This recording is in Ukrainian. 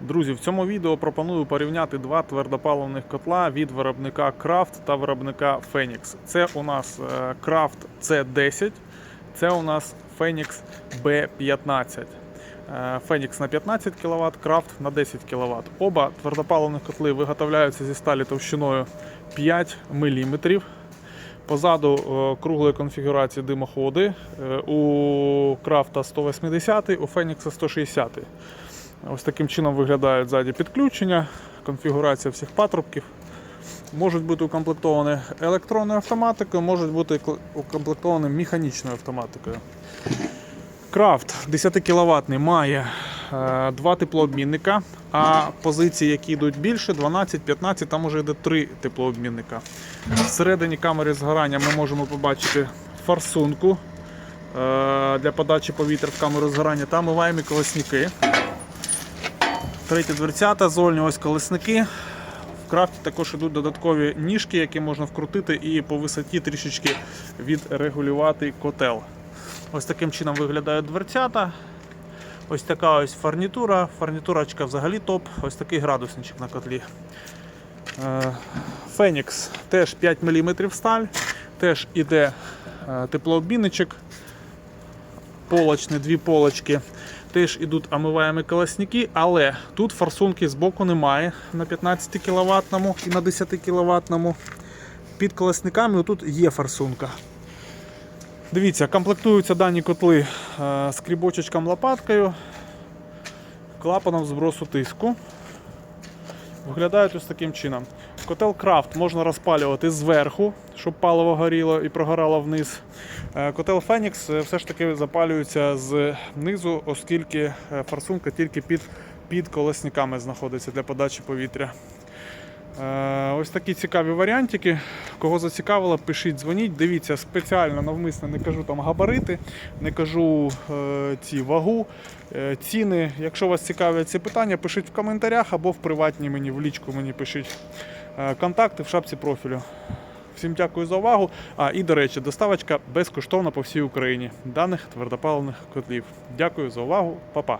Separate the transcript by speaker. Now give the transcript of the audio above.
Speaker 1: Друзі, в цьому відео пропоную порівняти два твердопаливних котла від виробника Kraft та виробника Phoenix. Це у нас е, Kraft C10, це у нас Phoenix B15. Е, Phoenix на 15 кВт, Kraft на 10 кВт. Оба твердопаливних котли виготовляються зі сталі товщиною 5 мм. Позаду е, круглої конфігурації димоходи. Е, У Крафта 180, у Фенікса 160. Ось таким чином виглядають ззаді підключення, конфігурація всіх патрубків. Можуть бути укомплектовані електронною автоматикою, можуть бути укомплектовані механічною автоматикою. Крафт 10 кВт має е, два теплообмінника, а позиції, які йдуть більше, 12, 15, там уже йде три теплообмінника. Всередині камери згорання ми можемо побачити форсунку е, для подачі повітря в камеру згорання та омиваємі колесники. Треті дверцята, зольні ось колесники. В крафті також йдуть додаткові ніжки, які можна вкрутити і по висоті трішечки відрегулювати котел. Ось таким чином виглядають дверцята. Ось така ось фарнітура. Фарнітурочка взагалі топ. Ось такий градусничок на котлі. Е, Фенікс теж 5 мм сталь, теж іде е, теплообмінничок, полочні, дві полочки. Теж ідуть омиваємі колосники, але тут форсунки з боку немає на 15 кВт і на 10 кВт. Під колесниками тут є форсунка. Дивіться, комплектуються дані котли е, скрібочечком лопаткою, клапаном збросу тиску. Виглядають ось таким чином. Котел Крафт можна розпалювати зверху, щоб паливо горіло і прогорало вниз. Е, Котел Фенікс е, все ж таки запалюється знизу, оскільки е, форсунка тільки під, під колесниками знаходиться для подачі повітря. Е, Ось такі цікаві варіантики. Кого зацікавило, пишіть, дзвоніть. Дивіться, спеціально навмисно не кажу там габарити, не кажу е, ці вагу, е, ціни. Якщо вас цікавлять ці питання, пишіть в коментарях або в приватній мені, в лічку мені пишіть. Е, контакти в шапці профілю. Всім дякую за увагу. А і до речі, доставочка безкоштовна по всій Україні даних твердопаливних котлів. Дякую за увагу, Па-па.